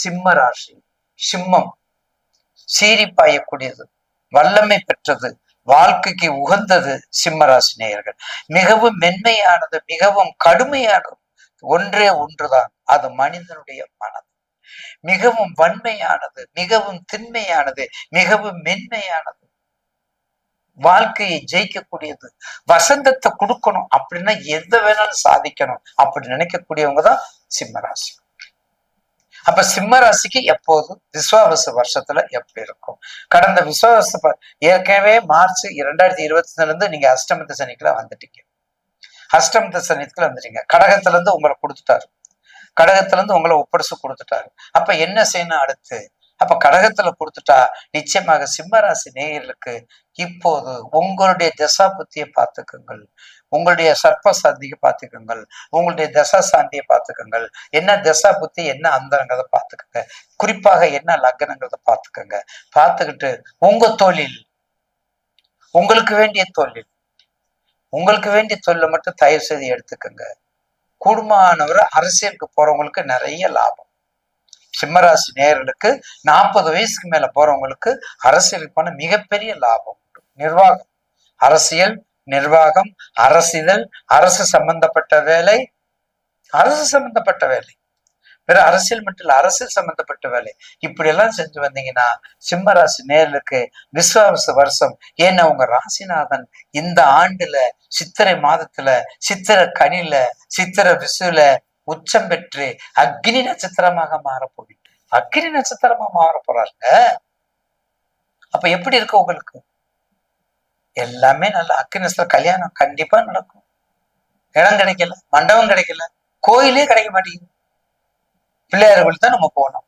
சிம்ம ராசி சிம்மம் சீறி பாயக்கூடியது வல்லமை பெற்றது வாழ்க்கைக்கு உகந்தது சிம்மராசி நேயர்கள். மிகவும் மென்மையானது மிகவும் கடுமையானது ஒன்றே ஒன்றுதான் அது மனிதனுடைய மனம் மிகவும் வன்மையானது மிகவும் திண்மையானது மிகவும் மென்மையானது. வாழ்க்கையை ஜெயிக்கக்கூடியது வசந்தத்தை கொடுக்கணும் அப்படின்னா எந்த வேணாலும் சாதிக்கணும் அப்படி நினைக்கக்கூடியவங்க தான் சிம்மராசி. அப்ப சிம்ம ராசிக்கு எப்போதும் விஸ்வாவச வருஷத்துல எப்படி இருக்கும்? கடந்த விஸ்வாவச ஏற்கனவே மார்ச் இரண்டாயிரத்தி இருபத்தி இருந்து நீங்க அஷ்டமத்து சனிக்குள்ள வந்துட்டீங்க. அஷ்டமத்து சனிக்குள்ள வந்துட்டீங்க. கடகத்துல இருந்து உங்களை கொடுத்துட்டாரு. கடகத்துல இருந்து உங்களை ஒப்படைச்சு கொடுத்துட்டாரு. அப்ப என்ன செய்யணும் அடுத்து? அப்ப கடகத்துல கொடுத்துட்டா நிச்சயமாக சிம்மராசி நேயர்களுக்கு இப்போது உங்களுடைய தசா புத்தியை பார்த்துக்குங்கள். உங்களுடைய சர்ப்ப சாந்தியை பார்த்துக்குங்கள். உங்களுடைய தசா சாந்தியை பார்த்துக்குங்கள். என்ன தசா புத்தி என்ன அந்தரங்கிறத பார்த்துக்கோங்க. குறிப்பாக என்ன லக்னங்கிறத பார்த்துக்கோங்க. பார்த்துக்கிட்டு உங்க தொழில். உங்களுக்கு வேண்டிய தொழில். உங்களுக்கு வேண்டிய தொழிலை மட்டும் தயவு செய்து எடுத்துக்கோங்க. குடும்பமானவர் அரசியலுக்கு போறவங்களுக்கு நிறைய லாபம். சிம்மராசி நேயர்களுக்கு நாற்பது வயசுக்கு மேல போறவங்களுக்கு அரசியலுக்கு போன மிகப்பெரிய லாபம் உண்டு. நிர்வாகம். அரசியல் நிர்வாகம் அரசிதழ் அரசு சம்பந்தப்பட்ட வேலை அரசு சம்பந்தப்பட்ட வேலை. வேற அரசியல் மட்டும் இல்ல அரசியல் சம்பந்தப்பட்ட வேலை. இப்படி எல்லாம் செஞ்சு வந்தீங்கன்னா சிம்ம ராசி நேர்களுக்கு விஸ்வாவச வருஷம். ஏன்னா உங்க ராசிநாதன் இந்த ஆண்டுல சித்திரை மாதத்துல சித்திரை கனில சித்திரை விசுல உச்சம் பெற்று அக்னி நட்சத்திரமாக மாற அக்னி நட்சத்திரமா மாற போறாங்க அப்ப எப்படி இருக்கு உங்களுக்கு? எல்லாமே நல்ல அக்னி நட்சத்திரம் கல்யாணம் கண்டிப்பா நடக்கும். இடம் கிடைக்கல மண்டபம் கிடைக்கல கோயிலே கிடைக்க மாட்டேங்குது. பிள்ளையார் கோயில் தான் நம்ம போனோம்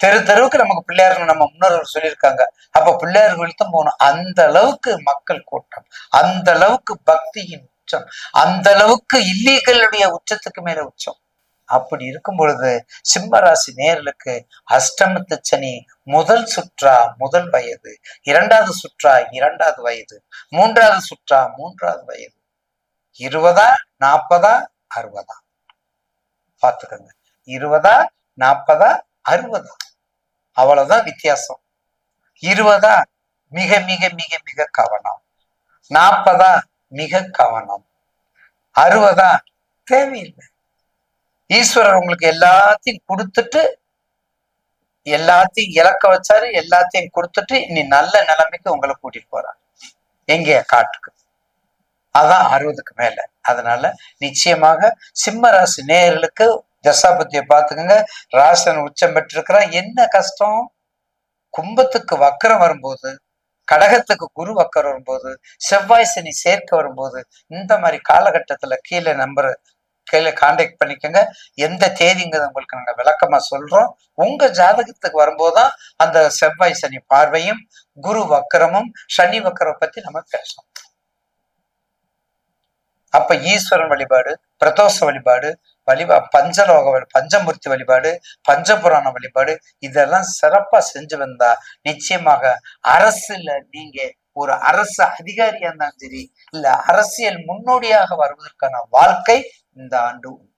தெரு தெருவுக்கு நமக்கு பிள்ளையார் நம்ம முன்னோர்கள் சொல்லியிருக்காங்க. அப்ப பிள்ளையார் கோயில் தான் போகணும். அந்த அளவுக்கு மக்கள் கூட்டம் அந்த அளவுக்கு பக்தியின் உச்சம் அந்த அளவுக்கு இல்லீகளுடைய உச்சத்துக்கு மேல உச்சம். அப்படி இருக்கும் பொழுது சிம்மராசி நேர்களுக்கு அஷ்டமத்து சனி முதல் சுற்றா முதல் வயது இரண்டாவது சுற்றா இரண்டாவது வயது மூன்றாவது சுற்றா மூன்றாவது வயது இருபதா நாற்பதா அறுபதா? பார்த்துக்கோங்க. இருபதா நாற்பதா அறுபதா? அவ்வளவுதான் வித்தியாசம். இருபதா மிக மிக மிக மிக கவனம். நாற்பதா மிக கவனம். அறுபதா தேவையில்லை. ஈஸ்வரர் உங்களுக்கு எல்லாத்தையும் கொடுத்துட்டு எல்லாத்தையும் இழக்க வச்சாரு எல்லாத்தையும் கொடுத்துட்டு இனி நல்ல நிலைமைக்கு உங்களை கூட்டிட்டு போறாரு. எங்க? காட்டுக்கு. அதான் அறுபதுக்கு மேல. அதனால நிச்சயமாக சிம்ம ராசி நேயர்களுக்கு தசாபத்தியை பார்த்துக்கோங்க. ராசன் உச்சம் பெற்றிருக்கிறான். என்ன கஷ்டம்? கும்பத்துக்கு வக்கரம் வரும்போது கடகத்துக்கு குரு வக்கரம் வரும்போது செவ்வாய் சனி சேர்க்க வரும்போது இந்த மாதிரி காலகட்டத்துல கீழே நம்பர் கீழே கான்டாக்ட் பண்ணிக்கோங்க. எந்த தேதிங்கிறத உங்களுக்கு நாங்க விளக்கமா சொல்றோம். உங்க ஜாதகத்துக்கு வரும்போதுதான் அந்த செவ்வாய் சனி பார்வையும் குரு வக்கரமும் சனி வக்கரம் பத்தி நம்ம பேசணும் அப்ப ஈஸ்வரன் வழிபாடு பிரதோஷ வழிபாடு வழிபா பஞ்சலோக வழி- பஞ்சமூர்த்தி வழிபாடு பஞ்சபுராண வழிபாடு இதெல்லாம் சிறப்பா செஞ்சு வந்தா நிச்சயமாக அரசுல நீங்க ஒரு அரசு அதிகாரியா இருந்தாலும் சரி இல்ல அரசியல் முன்னோடியாக வருவதற்கான வாழ்க்கை இந்த ஆண்டு உண்டு